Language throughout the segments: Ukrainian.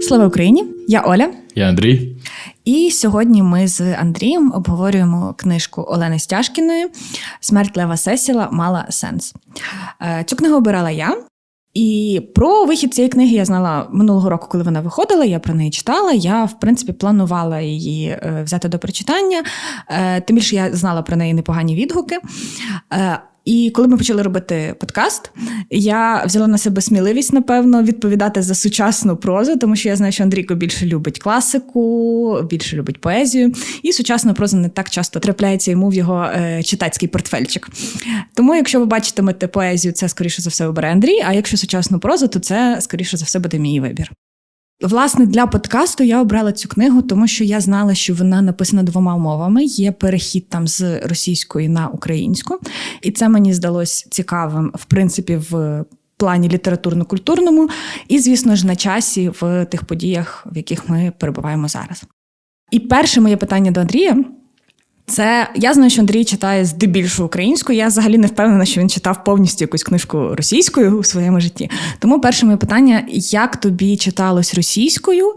Слава Україні! Я Оля. Я Андрій. І сьогодні ми з Андрієм обговорюємо книжку Олени Стяжкіної Смерть Лева Сесіла мала сенс. Е, Цю книгу обирала я. І про вихід цієї книги я знала минулого року, коли вона виходила. Я про неї читала. Я, в принципі, планувала її е, взяти до прочитання. Е, Тим більше я знала про неї непогані відгуки. І коли ми почали робити подкаст, я взяла на себе сміливість, напевно, відповідати за сучасну прозу, тому що я знаю, що Андрійко більше любить класику, більше любить поезію, і сучасна проза не так часто трапляється йому в його е, читацький портфельчик. Тому, якщо ви бачитимете поезію, це скоріше за все обере Андрій. А якщо сучасну прозу, то це скоріше за все буде мій вибір. Власне, для подкасту я обрала цю книгу, тому що я знала, що вона написана двома мовами. Є перехід там з російської на українську, і це мені здалось цікавим, в принципі, в плані літературно-культурному, і, звісно ж, на часі в тих подіях, в яких ми перебуваємо зараз. І перше моє питання до Андрія. Це я знаю, що Андрій читає здебільшого українською. Я взагалі не впевнена, що він читав повністю якусь книжку російською у своєму житті. Тому перше моє питання: як тобі читалось російською,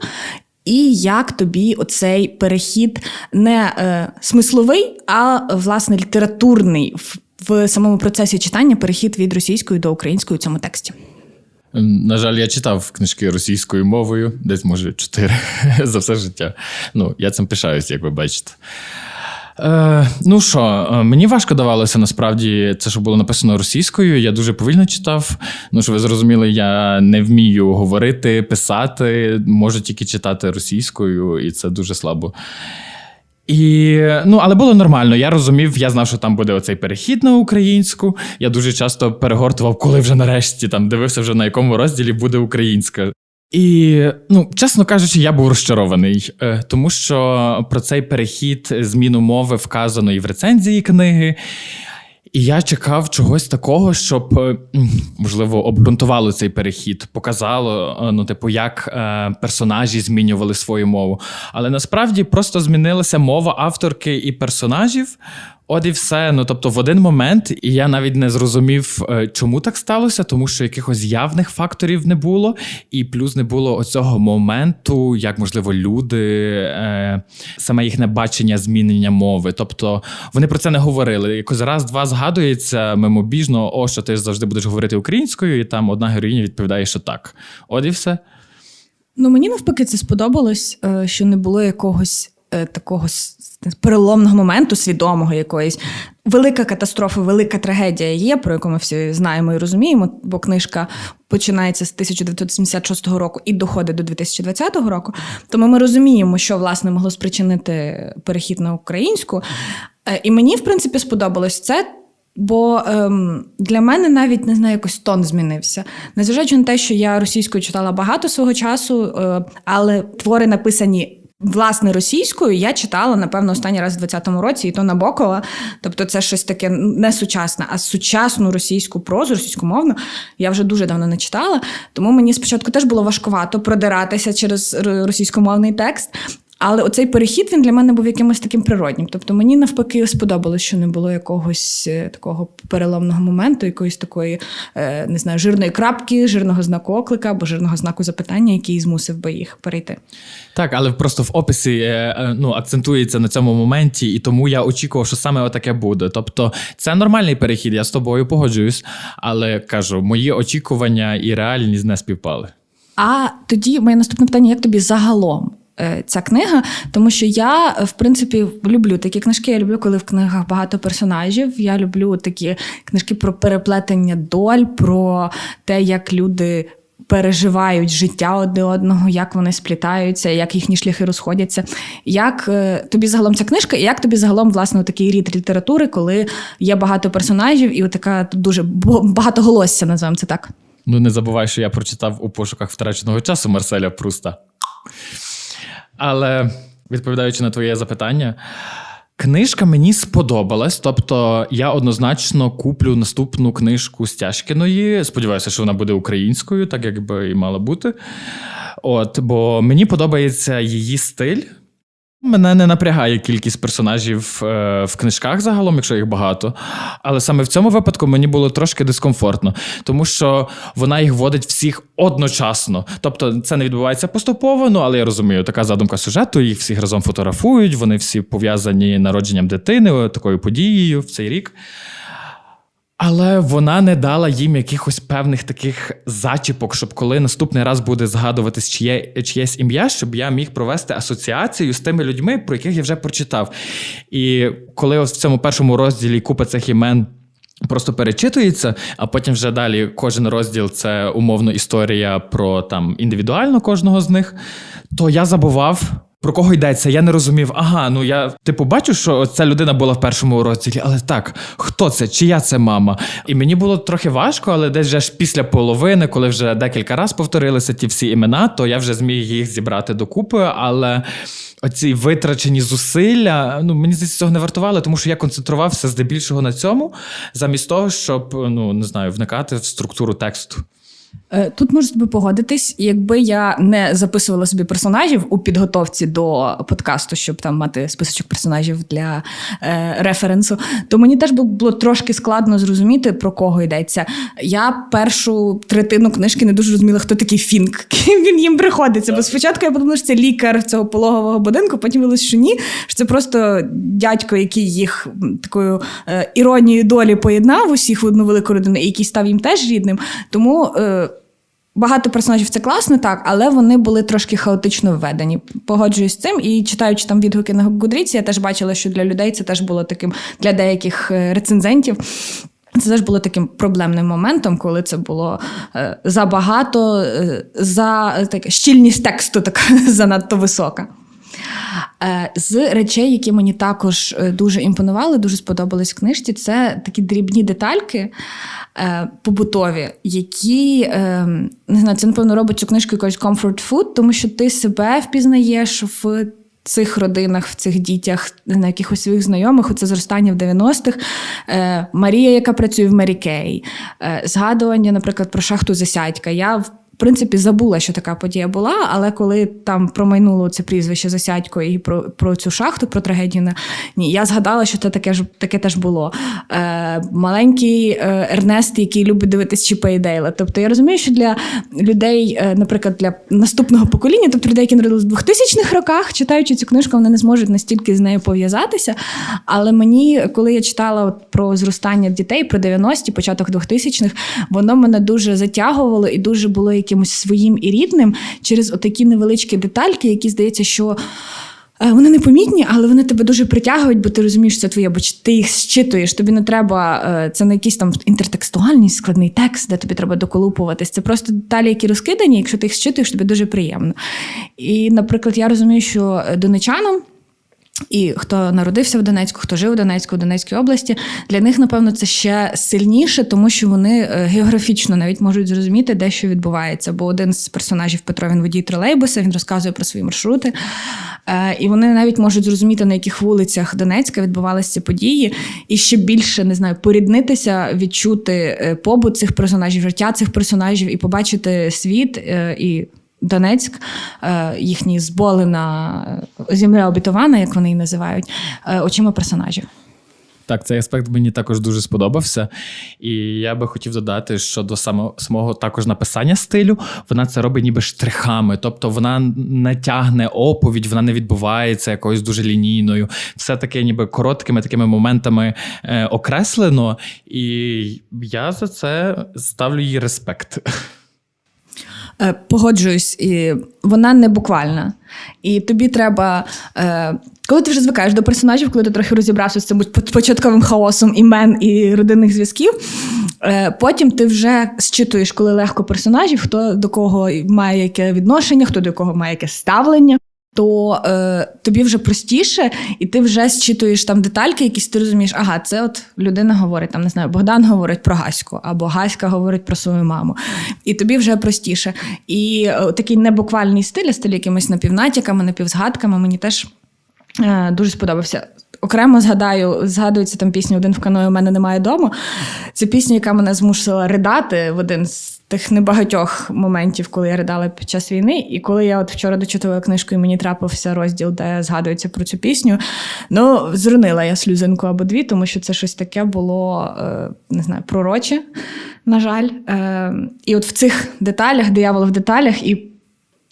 і як тобі оцей перехід не е, смисловий, а власне літературний в, в самому процесі читання перехід від російської до української у цьому тексті? На жаль, я читав книжки російською мовою, десь, може, чотири за все життя. Ну, я цим пишаюсь, як ви бачите. Е, Ну що, мені важко давалося насправді це, що було написано російською. Я дуже повільно читав. Ну, що ви зрозуміли, я не вмію говорити, писати, можу тільки читати російською, і це дуже слабо. І, ну, Але було нормально. Я розумів, я знав, що там буде оцей перехід на українську. Я дуже часто перегортував, коли вже нарешті там дивився, вже на якому розділі буде українська. І, ну, чесно кажучи, я був розчарований, е, тому що про цей перехід, зміну мови вказано і в рецензії книги. І я чекав чогось такого, щоб е, можливо обґрунтувало цей перехід, показало, е, ну, типу, як персонажі змінювали свою мову. Але насправді просто змінилася мова авторки і персонажів. От і все. Ну тобто, в один момент, і я навіть не зрозумів, е, чому так сталося, тому що якихось явних факторів не було, і плюс не було оцього моменту, як можливо люди, е, саме їхнє бачення змінення мови. Тобто вони про це не говорили. Якось раз-два згадується мимобіжно, о, що ти завжди будеш говорити українською, і там одна героїня відповідає, що так. От і все. Ну мені навпаки це сподобалось, е, що не було якогось. Такого переломного моменту, свідомого якоїсь. Велика катастрофа, велика трагедія є, про яку ми всі знаємо і розуміємо, бо книжка починається з 1976 року і доходить до 2020 року. Тому ми розуміємо, що власне могло спричинити перехід на українську. Е, і мені, в принципі, сподобалось це. Бо ем, для мене навіть не знаю, якось тон змінився. Незважаючи на те, що я російською читала багато свого часу, е, але твори написані Власне, російською я читала, напевно, останній раз в 20-му році, і то Набокова. Тобто, це щось таке не сучасне, а сучасну російську прозу, російськомовну, я вже дуже давно не читала. Тому мені спочатку теж було важкувато продиратися через російськомовний текст. Але оцей перехід він для мене був якимось таким природнім. Тобто мені навпаки сподобалось, що не було якогось е, такого переломного моменту, якоїсь такої е, не знаю, жирної крапки, жирного знаку оклика або жирного знаку запитання, який змусив би їх перейти. Так, але просто в описі е, ну, акцентується на цьому моменті, і тому я очікував, що саме отаке буде. Тобто, це нормальний перехід, я з тобою погоджуюсь, але кажу, мої очікування і реальність не співпали. А тоді моє наступне питання: як тобі загалом? Е, ця книга, тому що я, в принципі, люблю такі книжки. Я люблю, коли в книгах багато персонажів. Я люблю такі книжки про переплетення доль, про те, як люди. Переживають життя одне одного, як вони сплітаються, як їхні шляхи розходяться. Як е, тобі загалом ця книжка, і як тобі загалом власне такий рід літератури, коли є багато персонажів і така дуже багатоголосся, називаємо це так? Ну не забувай, що я прочитав у пошуках втраченого часу Марселя Пруста. Але відповідаючи на твоє запитання, книжка мені сподобалась. Тобто, я однозначно куплю наступну книжку Стяжкіної. Сподіваюся, що вона буде українською, так як би і мала бути. От, Бо мені подобається її стиль. Мене не напрягає кількість персонажів е, в книжках загалом, якщо їх багато. Але саме в цьому випадку мені було трошки дискомфортно, тому що вона їх водить всіх одночасно. Тобто це не відбувається поступово, ну але я розумію, така задумка сюжету, їх всіх разом фотографують, вони всі пов'язані народженням дитини, такою подією в цей рік. Але вона не дала їм якихось певних таких зачіпок, щоб коли наступний раз буде згадуватись чиє, чиєсь ім'я, щоб я міг провести асоціацію з тими людьми, про яких я вже прочитав. І коли ось в цьому першому розділі купа цих імен. Просто перечитується, а потім вже далі кожен розділ це умовно історія про там індивідуально кожного з них. То я забував, про кого йдеться. Я не розумів. Ага, ну я типу бачу, що ця людина була в першому розділі, але так, хто це? Чия це мама? І мені було трохи важко, але десь вже ж після половини, коли вже декілька разів повторилися ті всі імена, то я вже зміг їх зібрати докупи. Але оці витрачені зусилля, ну мені здається, цього не вартувало, тому що я концентрувався здебільшого на цьому, замість того, щоб ну не знаю, вникати в структуру тексту. Е, Тут можу з тобою погодитись, якби я не записувала собі персонажів у підготовці до подкасту, щоб там мати списочок персонажів для е, референсу, то мені теж було трошки складно зрозуміти, про кого йдеться. Я першу третину книжки не дуже розуміла, хто такий Фінк, ким він їм приходиться. Бо спочатку я подумала, що це лікар цього пологового будинку, потім виявилось, що ні, що це просто дядько, який їх такою е, іронією долі поєднав усіх в одну велику родину, і який став їм теж рідним. Тому. Е, Багато персонажів це класно, так, але вони були трошки хаотично введені. Погоджуюсь з цим. І читаючи там відгуки на Гудріці, я теж бачила, що для людей це теж було таким для деяких е, рецензентів. Це теж було таким проблемним моментом, коли це було е, забагато, е, за е, щільність тексту така занадто висока. Е, З речей, які мені також е, дуже імпонували, дуже сподобались в книжці, це такі дрібні детальки е, побутові, які не знаю, це напевно робить цю книжку якось comfort food, тому що ти себе впізнаєш в. Цих родинах, в цих дітях, на якихось своїх знайомих, оце зростання в 90-х. Е, Марія, яка працює в Мері Кей, е, згадування, наприклад, про шахту Засядька. Я в принципі, забула, що така подія була, але коли там промайнуло це прізвище Засядько і про, про цю шахту, про трагедію на ні, я згадала, що це таке ж таке теж було. Е, маленький е, Ернест, який любить дивитись Чіпа і Дейла. Тобто я розумію, що для людей, е, наприклад, для наступного покоління, тобто людей, які народились в 2000-х роках, читаючи цю книжку, вони не зможуть настільки з нею пов'язатися. Але мені, коли я читала от про зростання дітей, про 90-ті, початок 2000-х, воно мене дуже затягувало і дуже було якимось своїм і рідним через отакі невеличкі детальки, які здається, що. е, Вони непомітні, але вони тебе дуже притягують, бо ти розумієш, що це твоє, бо ти їх зчитуєш. Тобі не треба, е, це не якийсь там інтертекстуальний складний текст, де тобі треба доколупуватись. Це просто деталі, які розкидані. Якщо ти їх зчитуєш, тобі дуже приємно. І, наприклад, я розумію, що донечанам. І хто народився в Донецьку, хто жив у Донецьку, в Донецькій області, для них, напевно, це ще сильніше, тому що вони е, географічно навіть можуть зрозуміти, де що відбувається. Бо один з персонажів Петро він водій тролейбуса, він розказує про свої маршрути. Е, І вони навіть можуть зрозуміти, на яких вулицях Донецька відбувалися події, і ще більше не знаю, поріднитися, відчути е, побут цих персонажів, життя цих персонажів і побачити світ і. Донецьк, е, їхні зболена е, земля обітована, як вони її називають, е, очима персонажів. Так, цей аспект мені також дуже сподобався. І я би хотів додати, що до самого, самого також написання стилю вона це робить ніби штрихами. Тобто вона не тягне оповідь, вона не відбувається якоюсь дуже лінійною. Все таке, ніби короткими такими моментами е, окреслено. І я за це ставлю їй респект. Е, Погоджуюсь, і вона не буквальна. І тобі треба. Е, коли ти вже звикаєш до персонажів, коли ти трохи розібрався з цим початковим хаосом імен і родинних зв'язків, е, потім ти вже зчитуєш, коли легко персонажів, хто до кого має яке відношення, хто до кого має яке ставлення. То е, тобі вже простіше, і ти вже зчитуєш там детальки, якісь ти розумієш, ага, це от людина говорить, там не знаю, Богдан говорить про Гаську, або Гаська говорить про свою маму. І тобі вже простіше. І е, такий небуквальний стиль, а стиль якимись напівнатяками, напівзгадками, мені теж е, дуже сподобався. Окремо згадаю, згадується там пісня Один в каної у мене немає дому. Це пісня, яка мене змусила ридати в один з тих небагатьох моментів, коли я ридала під час війни. І коли я от вчора дочитувала книжку, і мені трапився розділ, де згадується про цю пісню. Ну, зрунила я слюзинку або дві, тому що це щось таке було е, не знаю, пророче, на жаль. Е, І от в цих деталях, диявол в деталях, і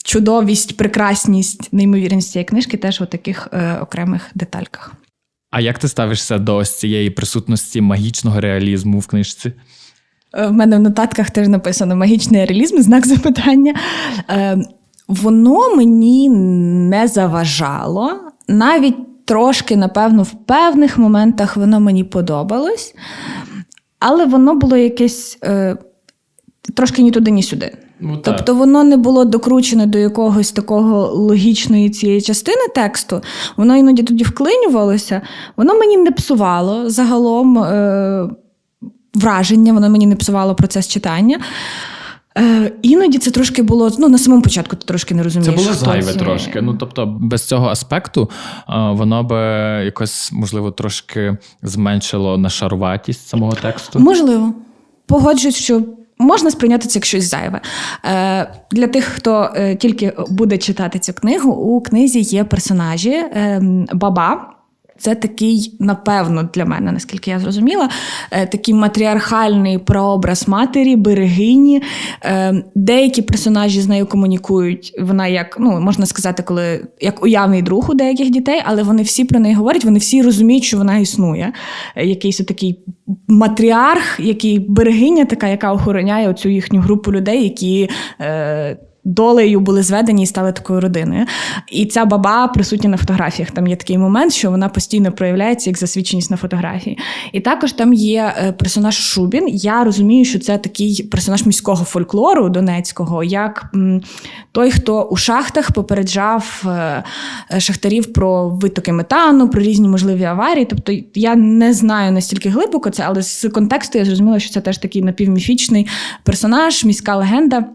чудовість, прекрасність, неймовірність цієї книжки теж у таких е, окремих детальках. А як ти ставишся до ось цієї присутності магічного реалізму в книжці? Е, В мене в нотатках теж написано магічний реалізм, знак запитання. Е, Воно мені не заважало. Навіть трошки, напевно, в певних моментах воно мені подобалось, але воно було якесь е, трошки ні туди, ні сюди. Ну. Тобто воно не було докручене до якогось такого логічної цієї частини тексту, воно іноді тоді вклинювалося, воно мені не псувало загалом е, враження, воно мені не псувало процес читання. Е, іноді це трошки було, ну на самому початку ти трошки не розумієш. Це було зайве ці- трошки. Ну тобто, без цього аспекту а, воно би якось, можливо, трошки зменшило нашаруватість самого тексту. Можливо. Погоджуюсь, що можна сприйняти це як щось зайве. Е, для тих, хто е, тільки буде читати цю книгу, у книзі є персонажі е, Баба. Це такий, напевно, для мене, наскільки я зрозуміла, е, такий матріархальний прообраз матері, берегині. Е, Деякі персонажі з нею комунікують. Вона як, ну можна сказати, коли як уявний друг у деяких дітей, але вони всі про неї говорять, вони всі розуміють, що вона існує. Е, Якийсь такий матріарх, який берегиня, така, яка охороняє оцю їхню групу людей, які. Долею були зведені і стали такою родиною. І ця баба присутня на фотографіях. Там є такий момент, що вона постійно проявляється як засвідченість на фотографії. І також там є е, персонаж Шубін. Я розумію, що це такий персонаж міського фольклору донецького, як той, хто у шахтах попереджав е, е, шахтарів про витоки метану, про різні можливі аварії. Тобто я не знаю настільки глибоко це, але з контексту я зрозуміла, що це теж такий напівміфічний персонаж, міська легенда.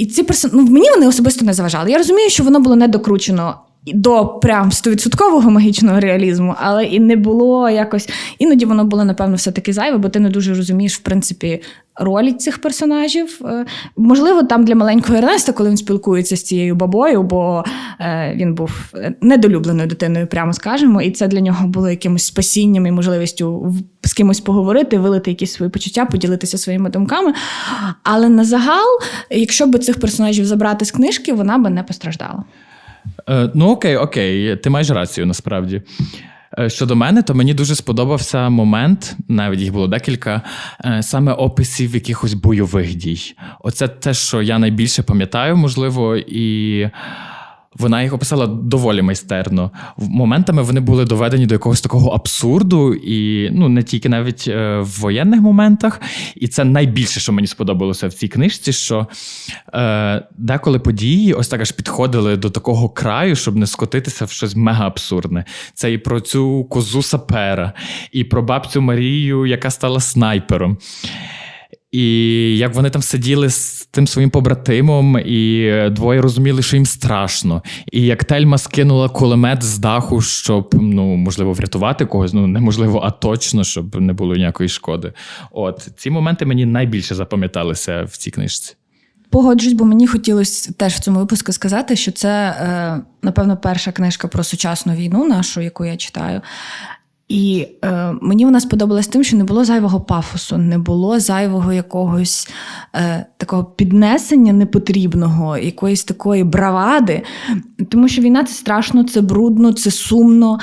І ці персон... ну, мені вони особисто не заважали. Я розумію, що воно було не докручено до прям стовідсоткового магічного реалізму, але і не було якось. Іноді воно було, напевно, все-таки зайве, бо ти не дуже розумієш, в принципі, роль цих персонажів. Е, Можливо, там для маленького Ернеста, коли він спілкується з цією бабою, бо е, він був е, недолюбленою дитиною, прямо скажемо, і це для нього було якимось спасінням і можливістю з кимось поговорити, вилити якісь свої почуття, поділитися своїми думками. Але на загал, якщо б цих персонажів забрати з книжки, вона би не постраждала. Е, ну окей, окей, ти маєш рацію насправді. Е, Щодо мене, то мені дуже сподобався момент, навіть їх було декілька, е, саме описів якихось бойових дій. Оце те, що я найбільше пам'ятаю, можливо, і вона їх описала доволі майстерно. Моментами вони були доведені до якогось такого абсурду, і ну не тільки навіть е, в воєнних моментах. І це найбільше, що мені сподобалося в цій книжці, що е, деколи події ось так аж підходили до такого краю, щоб не скотитися в щось мега абсурдне. Це і про цю козу сапера, і про бабцю Марію, яка стала снайпером. І як вони там сиділи з тим своїм побратимом, і двоє розуміли, що їм страшно. І як Тельма скинула кулемет з даху, щоб ну можливо врятувати когось, ну неможливо, а точно, щоб не було ніякої шкоди. От ці моменти мені найбільше запам'яталися в цій книжці. Погоджусь, бо мені хотілося теж в цьому випуску сказати, що це, е, напевно, перша книжка про сучасну війну, нашу, яку я читаю. І е, мені вона сподобалась тим, що не було зайвого пафосу, не було зайвого якогось е, такого піднесення непотрібного, якоїсь такої бравади. Тому що війна це страшно, це брудно, це сумно.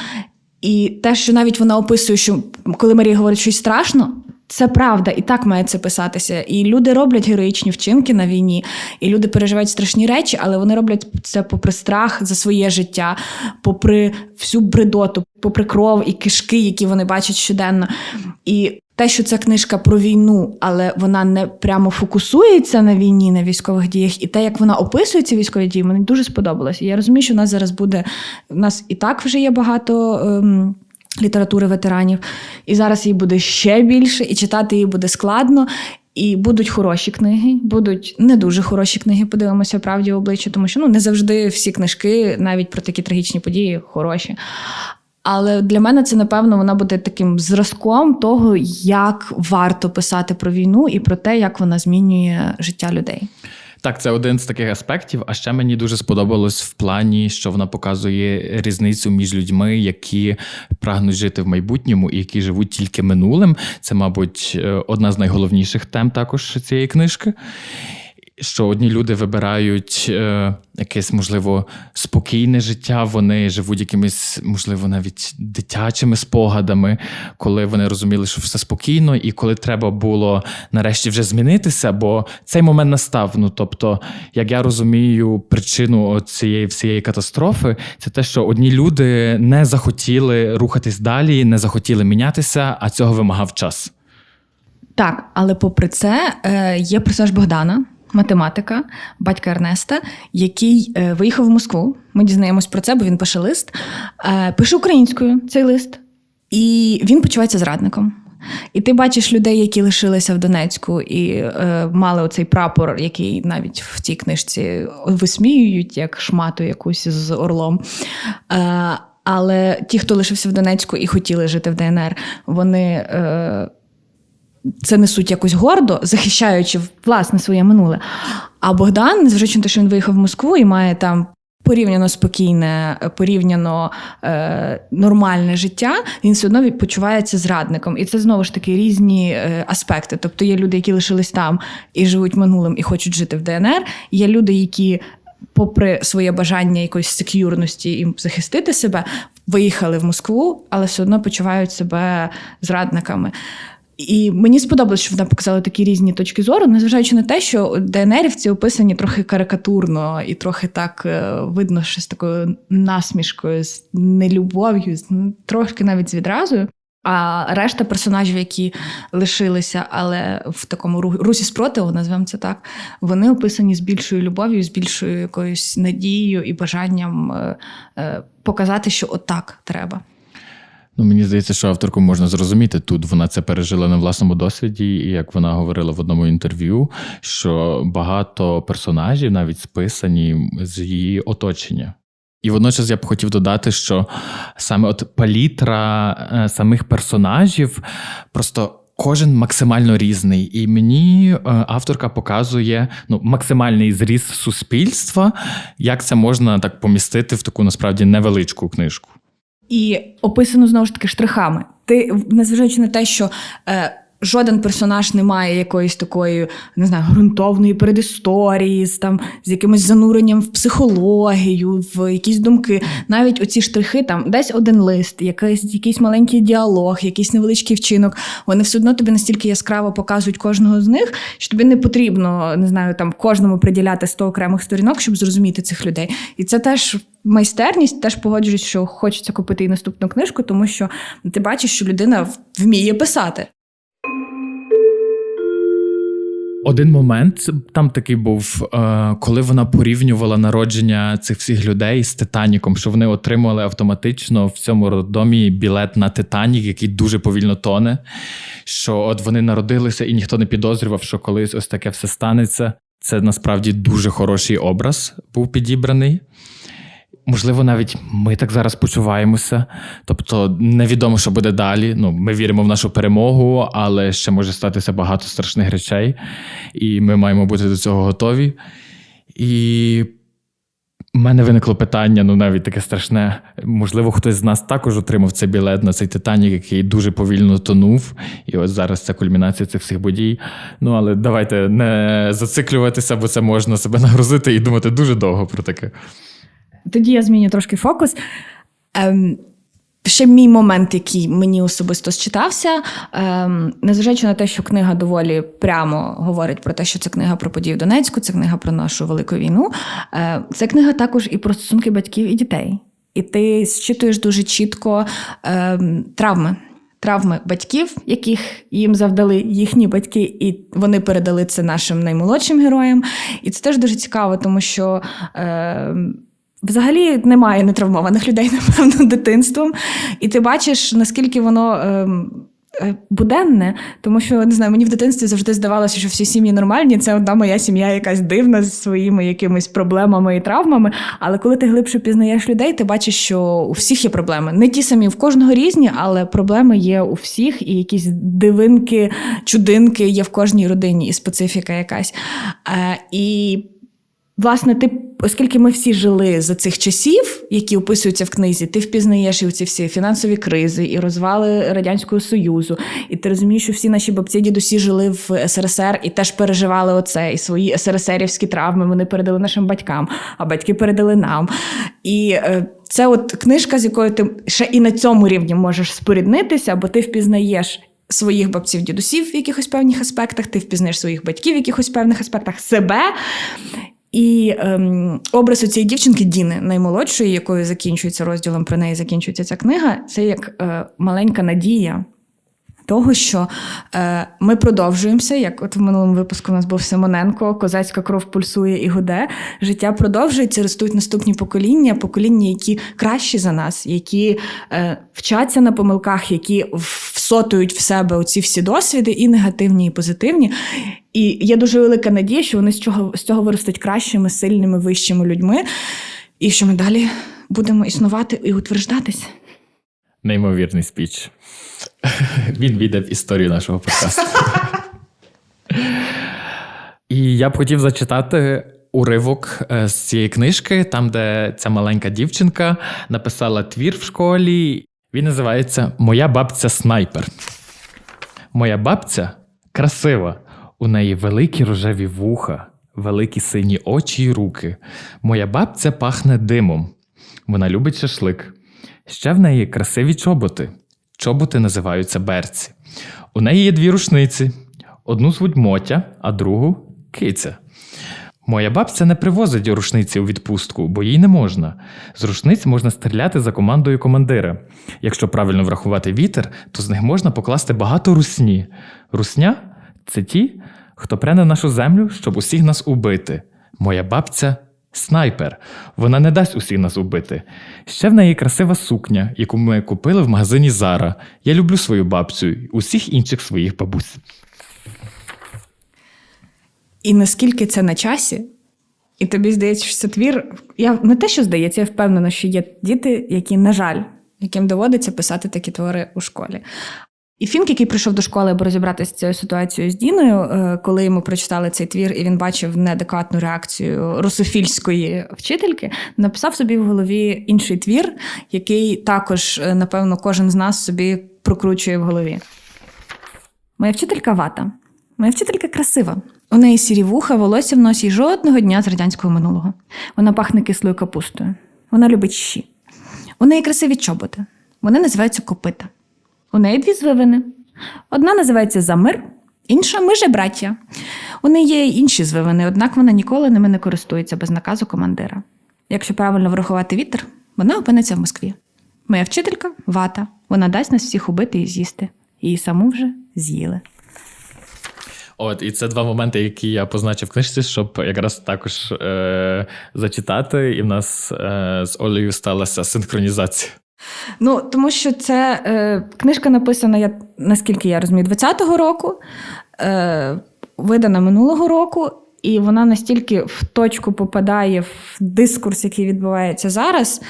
І те, що навіть вона описує, що коли Марія говорить щось страшно, це правда, і так має це писатися. І люди роблять героїчні вчинки на війні, і люди переживають страшні речі, але вони роблять це попри страх за своє життя, попри всю бредоту, попри кров і кишки, які вони бачать щоденно. І те, що ця книжка про війну, але вона не прямо фокусується на війні, на військових діях, і те, як вона описує ці військові дії, мені дуже сподобалось. І я розумію, що в нас зараз буде. У нас і так вже є багато. Ем, літератури ветеранів, і зараз її буде ще більше, і читати її буде складно. І будуть хороші книги, будуть не дуже хороші книги. Подивимося правді в обличчя, тому що ну не завжди всі книжки, навіть про такі трагічні події, хороші. Але для мене це, напевно, вона буде таким зразком того, як варто писати про війну і про те, як вона змінює життя людей. Так, це один з таких аспектів. А ще мені дуже сподобалось в плані, що вона показує різницю між людьми, які прагнуть жити в майбутньому і які живуть тільки минулим. Це, мабуть, е, одна з найголовніших тем також цієї книжки. Що одні люди вибирають е, якесь, можливо, спокійне життя, вони живуть якимись, можливо, навіть дитячими спогадами, коли вони розуміли, що все спокійно, і коли треба було нарешті вже змінитися, бо цей момент настав. Ну тобто, як я розумію, причину цієї всієї катастрофи, це те, що одні люди не захотіли рухатись далі, не захотіли мінятися, а цього вимагав час. Так, але попри це е, є персонаж Богдана, математика, батька Ернеста, який е, виїхав в Москву. Ми дізнаємось про це, бо він пише лист. Е, Пише українською цей лист, і він почувається зрадником. І ти бачиш людей, які лишилися в Донецьку і е, мали оцей прапор, який навіть в цій книжці висміюють як шмату якусь з орлом. Е, але ті, хто лишився в Донецьку і хотіли жити в ДНР, вони. Е, це несуть якось гордо, захищаючи власне своє минуле. А Богдан, незважаючи на те, що він виїхав в Москву і має там порівняно спокійне, порівняно е, нормальне життя, він все одно почувається зрадником. І це знову ж таки різні е, аспекти. Тобто є люди, які лишились там і живуть минулим, і хочуть жити в ДНР. Є люди, які. Попри своє бажання якоїсь сек'юрності і захистити себе, виїхали в Москву, але все одно почувають себе зрадниками. І мені сподобалось, що вона показала такі різні точки зору, незважаючи на те, що ДНРівці описані трохи карикатурно і трохи так е, видно, що з такою насмішкою, з нелюбов'ю, ну, трошки навіть з відразою. А решта персонажів, які лишилися, але в такому русі спротиву, назвемо це так, вони описані з більшою любов'ю, з більшою якоюсь надією і бажанням е, е, показати, що отак треба. Ну, мені здається, що авторку можна зрозуміти тут. Вона це пережила на власному досвіді, і як вона говорила в одному інтерв'ю, що багато персонажів навіть списані з її оточення. І водночас я б хотів додати, що саме от палітра е, самих персонажів просто. Кожен максимально різний, і мені е, авторка показує ну максимальний зріст суспільства, як це можна так помістити в таку насправді невеличку книжку. І описано знову ж таки штрихами. Ти, незважаючи на те, що е, жоден персонаж не має якоїсь такої, не знаю, ґрунтовної передісторії, з там з якимось зануренням в психологію, в якісь думки. Навіть оці штрихи, там десь один лист, якийсь, якийсь маленький діалог, якийсь невеличкий вчинок. Вони все одно тобі настільки яскраво показують кожного з них, що тобі не потрібно не знаю, там кожному приділяти 100 окремих сторінок, щоб зрозуміти цих людей. І це теж. Майстерність теж погоджуюсь, що хочеться купити і наступну книжку, тому що ти бачиш, що людина вміє писати. Один момент там такий був, е, коли вона порівнювала народження цих всіх людей з Титаніком, що вони отримали автоматично в цьому роддомі білет на Титанік, який дуже повільно тоне. Що от вони народилися, і ніхто не підозрював, що колись ось таке все станеться. Це насправді дуже хороший образ був підібраний. Можливо, навіть ми так зараз почуваємося. Тобто, невідомо, що буде далі. Ну, Ми віримо в нашу перемогу, але ще може статися багато страшних речей, і ми маємо бути до цього готові. І в мене виникло питання, ну навіть таке страшне. Можливо, хтось з нас також отримав цей білет на цей Титанік, який дуже повільно тонув. І ось зараз це кульмінація цих всіх подій. Ну, але давайте не зациклюватися, бо це можна себе нагрузити і думати дуже довго про таке. Тоді я зміню трошки фокус. Ем, Ще мій момент, який мені особисто считався, ем, незважаючи на те, що книга доволі прямо говорить про те, що це книга про події в Донецьку, це книга про нашу велику війну. Е, це книга також і про стосунки батьків і дітей. І ти зчитуєш дуже чітко ем, травми. Травми батьків, яких їм завдали їхні батьки, і вони передали це нашим наймолодшим героям. І це теж дуже цікаво, тому що. Е, Взагалі немає нетравмованих людей, напевно, дитинством. І ти бачиш, наскільки воно ем, е, буденне, тому що не знаю, мені в дитинстві завжди здавалося, що всі сім'ї нормальні. Це одна моя сім'я якась дивна з своїми якимись проблемами і травмами. Але коли ти глибше пізнаєш людей, ти бачиш, що у всіх є проблеми. Не ті самі в кожного різні, але проблеми є у всіх, і якісь дивинки, чудинки є в кожній родині, і специфіка якась. Е, і Власне, ти, оскільки ми всі жили за цих часів, які описуються в книзі, ти впізнаєш і ці всі фінансові кризи, і розвали Радянського Союзу, і ти розумієш, що всі наші бабці, дідусі жили в СРСР і теж переживали оце, і свої СРСРівські травми вони передали нашим батькам, а батьки передали нам. І е, це от книжка, з якою ти ще і на цьому рівні можеш споріднитися, бо ти впізнаєш. Своїх бабців, дідусів в якихось певних аспектах, ти впізнаєш своїх батьків в якихось певних аспектах, себе. І ем, образ у цієї дівчинки Діни, наймолодшої, якою закінчується розділом про неї закінчується ця книга, це як е, маленька надія того, що е, ми продовжуємося, як от в минулому випуску у нас був Симоненко, козацька кров пульсує і гуде. Життя продовжується, ростуть наступні покоління, покоління, які кращі за нас, які е, вчаться на помилках, які всотують в себе оці всі досвіди, і негативні, і позитивні. І є дуже велика надія, що вони з цього, з цього виростуть кращими, сильними, вищими людьми, і що ми далі будемо існувати і утверждатися. Неймовірний спіч. Він війде в історію нашого подкасту. І я б хотів зачитати уривок е, з цієї книжки, там, де ця маленька дівчинка написала твір в школі. Він називається Моя бабця снайпер. Моя бабця красива. У неї великі рожеві вуха, великі сині очі й руки. Моя бабця пахне димом. Вона любить шашлик. Ще в неї красиві чоботи. Чоботи називаються берці. У неї є дві рушниці: одну звуть Мотя, а другу киця. Моя бабця не привозить рушниці у відпустку, бо їй не можна. З рушниць можна стріляти за командою командира. Якщо правильно врахувати вітер, то з них можна покласти багато русні. Русня це ті, хто пре на нашу землю, щоб усіх нас убити. Моя бабця снайпер. Вона не дасть усіх нас убити. Ще в неї красива сукня, яку ми купили в магазині Зара. Я люблю свою бабцю і усіх інших своїх бабусь. І наскільки це на часі, і тобі здається, що це твір. Я не те, що здається, я впевнена, що є діти, які, на жаль, яким доводиться писати такі твори у школі. І Фінк, який прийшов до школи, аби розібратися з цією ситуацією з Діною, е, коли йому прочитали цей твір, і він бачив неадекватну реакцію русофільської вчительки, написав собі в голові інший твір, який також, е, напевно, кожен з нас собі прокручує в голові. Моя вчителька вата. Моя вчителька красива. У неї сірі вуха, волосся в носі жодного дня з радянського минулого. Вона пахне кислою капустою. Вона любить щі. У неї красиві чоботи. Вони називаються копита. У неї дві звивини. Одна називається Замир, інша ми же браття. У неї є інші звивини, однак вона ніколи ними не користується без наказу командира. Якщо правильно врахувати вітер, вона опиниться в Москві. Моя вчителька вата. Вона дасть нас всіх убити і з'їсти. Її саму вже з'їли. От, і це два моменти, які я позначив в книжці, щоб якраз також е- зачитати, і в нас е- з Олею сталася синхронізація. Ну, тому що це е, книжка написана, я, наскільки я розумію, 20-го року, е, видана минулого року, і вона настільки в точку попадає в дискурс, який відбувається зараз,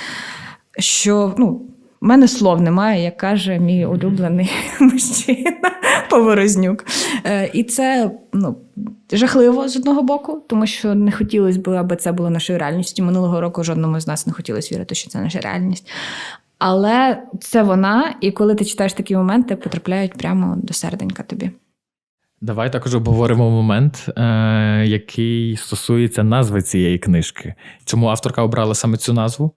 що ну, в мене слов немає, як каже мій улюблений мужчина Поворознюк. Е, і це ну, жахливо з одного боку, тому що не хотілося б, аби це було нашою реальністю. Минулого року жодному з нас не хотілося вірити, що це наша реальність. Але це вона, і коли ти читаєш такі моменти, потрапляють прямо до серденька тобі. Давай також обговоримо момент, е- який стосується назви цієї книжки. Чому авторка обрала саме цю назву?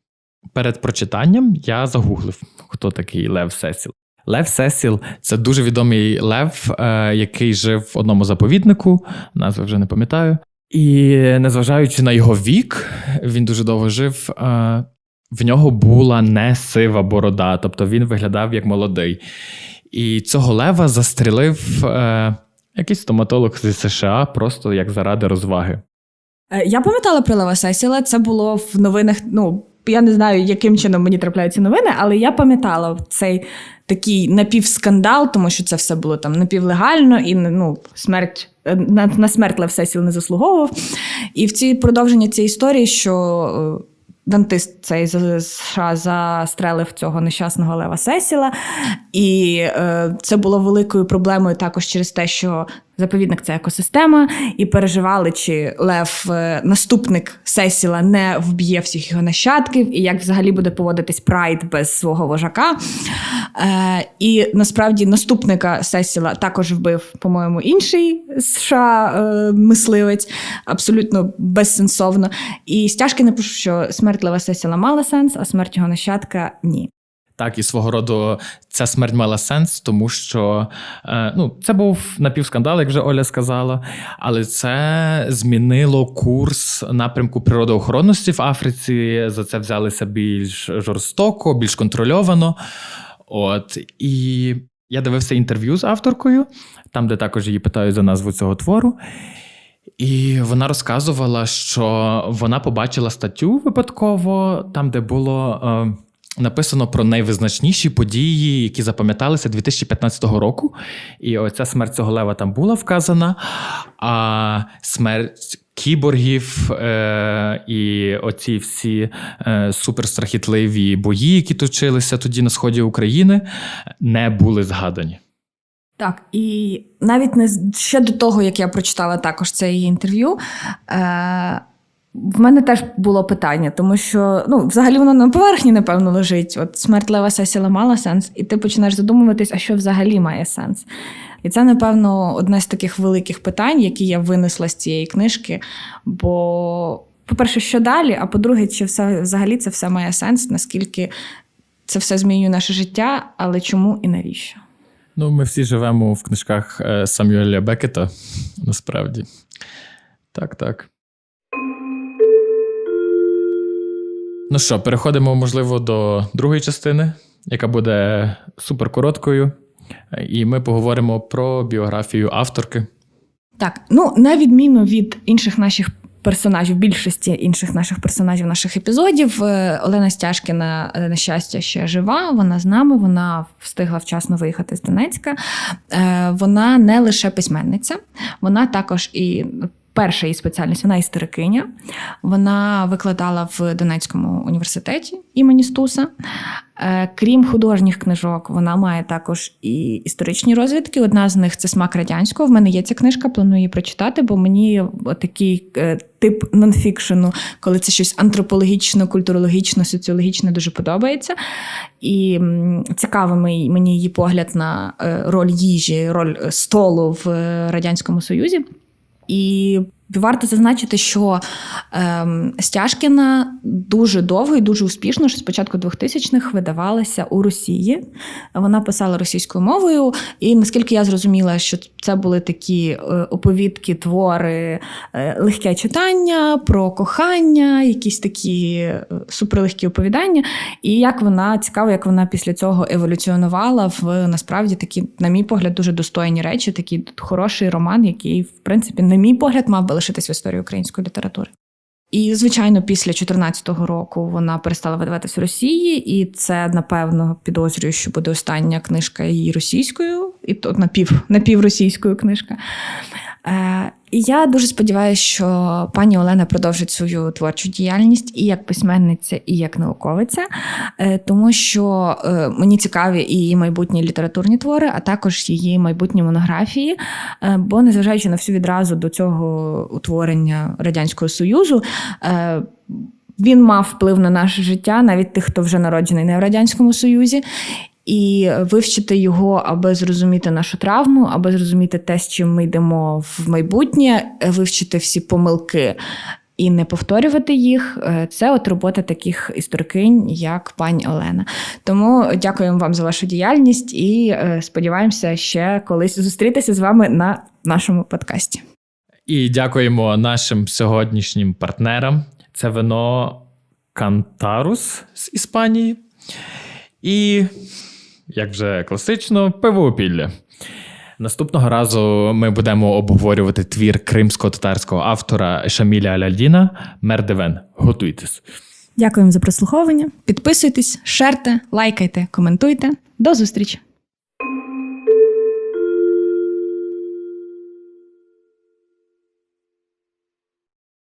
Перед прочитанням я загуглив, хто такий Лев Сесіл. Лев Сесіл це дуже відомий лев, е- який жив в одному заповіднику, назви вже не пам'ятаю. І незважаючи на його вік, він дуже довго жив. Е- в нього була не сива борода, тобто він виглядав як молодий. І цього лева застрілив е, якийсь стоматолог зі США, просто як заради розваги. Е, Я пам'ятала про Лева Сесіла. Це було в новинах. Ну, я не знаю, яким чином мені трапляються новини, але я пам'ятала цей такий напівскандал, тому що це все було там напівлегально, і ну, смерть на, на смерть Лев Сесіл не заслуговував. І в цій продовження цієї історії, що. Дантист цей з США застрелив цього нещасного Лева Сесіла, і е, це було великою проблемою також через те, що заповідник це екосистема, і переживали, чи Лев, е, наступник Сесіла, не вб'є всіх його нащадків, і як взагалі буде поводитись Прайд без свого вожака. Е, і насправді наступника Сесіла також вбив, по-моєму, інший США е, мисливець, абсолютно безсенсовно. І стяжки не пишу, що смерть Лева Сесіла мала сенс, а смерть його нащадка ні. Так, і свого роду ця смерть мала сенс, тому що е, ну, це був напівскандал, як вже Оля сказала, але це змінило курс напрямку природоохоронності в Африці. За це взялися більш жорстоко, більш контрольовано. От і я дивився інтерв'ю з авторкою, там, де також її питають за назву цього твору. І вона розказувала, що вона побачила статтю випадково, там, де було е, написано про найвизначніші події, які запам'яталися 2015 року. І оця смерть цього лева там була вказана. А смерть кіборгів е, і оці всі е, суперстрахітливі бої, які точилися тоді на сході України, не були згадані. Так, і навіть не ще до того, як я прочитала також це її інтерв'ю. Е- в мене теж було питання, тому що ну, взагалі воно на поверхні, напевно, лежить. От смерть Лева Сесіла мала сенс, і ти починаєш задумуватись, а що взагалі має сенс. І це, напевно, одне з таких великих питань, які я винесла з цієї книжки. Бо, по-перше, що далі? А по-друге, чи все взагалі це все має сенс, наскільки це все змінює наше життя, але чому і навіщо? Ну, ми всі живемо в книжках е, Самюеля Бекета, насправді. Так, так. Ну що, переходимо, можливо, до другої частини, яка буде суперкороткою. І ми поговоримо про біографію авторки. Так, ну на відміну від інших наших персонажів, більшості інших наших персонажів наших епізодів, е, Олена Стяжкіна, е, на щастя, ще жива. Вона з нами, вона встигла вчасно виїхати з Донецька. Е, Вона не лише письменниця, вона також і. Перша її спеціальність вона історикиня. Вона викладала в Донецькому університеті імені Стуса. Е, Крім художніх книжок, вона має також і історичні розвідки. Одна з них це смак радянського. В мене є ця книжка, планую її прочитати, бо мені такий е, тип нонфікшену, коли це щось антропологічно, культурологічно, соціологічне, дуже подобається. І цікавий мені її погляд на е, роль їжі, роль столу в Радянському Союзі. І варто зазначити, що ем, Стяжкіна дуже довго і дуже успішно, що з початку 2000-х видавалася у Росії. Вона писала російською мовою, і наскільки я зрозуміла, що це були такі е, оповідки, твори, е, легке читання про кохання, якісь такі е, суперлегкі оповідання. І як вона цікаво, як вона після цього еволюціонувала в насправді такі, на мій погляд, дуже достойні речі, такий хороший роман, який, в принципі, на мій погляд, мав би лишитись в історії української літератури. І, звичайно, після 2014 року вона перестала видаватись в Росії, і це, напевно, підозрюю, що буде остання книжка її російською, і то напів, напівросійською книжка. Е, я дуже сподіваюся, що пані Олена продовжить свою творчу діяльність і як письменниця, і як науковиця, е, тому що е, мені цікаві і її майбутні літературні твори, а також її майбутні монографії. Е, Бо, незважаючи на всю відразу до цього утворення Радянського Союзу, він мав вплив на наше життя, навіть тих, хто вже народжений не в Радянському Союзі. І вивчити його, аби зрозуміти нашу травму, аби зрозуміти те, з чим ми йдемо в майбутнє, вивчити всі помилки і не повторювати їх. е, Це от робота таких історикинь, як пані Олена. Тому дякуємо вам за вашу діяльність і е, сподіваємося ще колись зустрітися з вами на нашому подкасті. І дякуємо нашим сьогоднішнім партнерам. Це вино Кантарус з Іспанії. І, як вже класично, пиво опілля. Наступного разу ми будемо обговорювати твір кримсько-татарського автора Шаміля Аляльдіна Мердевен. Готуйтесь. Дякуємо за прослуховування. Підписуйтесь, шерте, лайкайте, коментуйте. До зустрічі!